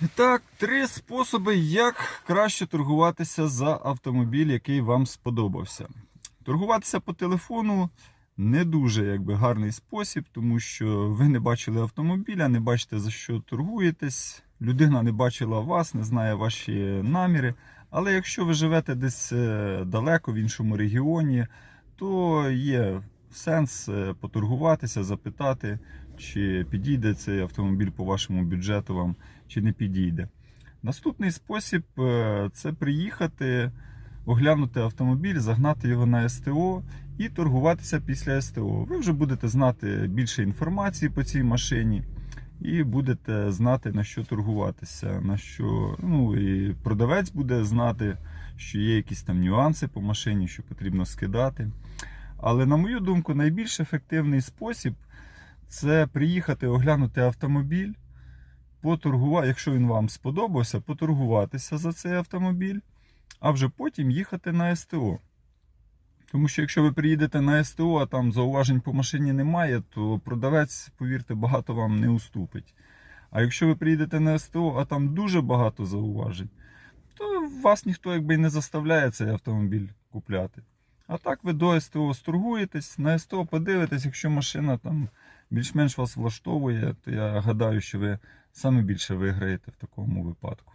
І так, три способи, як краще торгуватися за автомобіль, який вам сподобався. Торгуватися по телефону не дуже якби, гарний спосіб, тому що ви не бачили автомобіля, не бачите за що торгуєтесь. Людина не бачила вас, не знає ваші наміри. Але якщо ви живете десь е, далеко в іншому регіоні, то є сенс е, поторгуватися, запитати, чи підійде цей автомобіль по вашому бюджету вам, чи не підійде. Наступний спосіб е, це приїхати, оглянути автомобіль, загнати його на СТО і торгуватися після СТО. Ви вже будете знати більше інформації по цій машині. І будете знати на що торгуватися, на що ну і продавець буде знати, що є якісь там нюанси по машині, що потрібно скидати. Але на мою думку, найбільш ефективний спосіб це приїхати оглянути автомобіль, поторгувати, якщо він вам сподобався, поторгуватися за цей автомобіль, а вже потім їхати на СТО. Тому що якщо ви приїдете на СТО, а там зауважень по машині немає, то продавець, повірте, багато вам не уступить. А якщо ви приїдете на СТО, а там дуже багато зауважень, то вас ніхто якби і не заставляє цей автомобіль купляти. А так ви до СТО сторгуєтесь, на СТО подивитесь, якщо машина там більш-менш вас влаштовує, то я гадаю, що ви саме більше виграєте в такому випадку.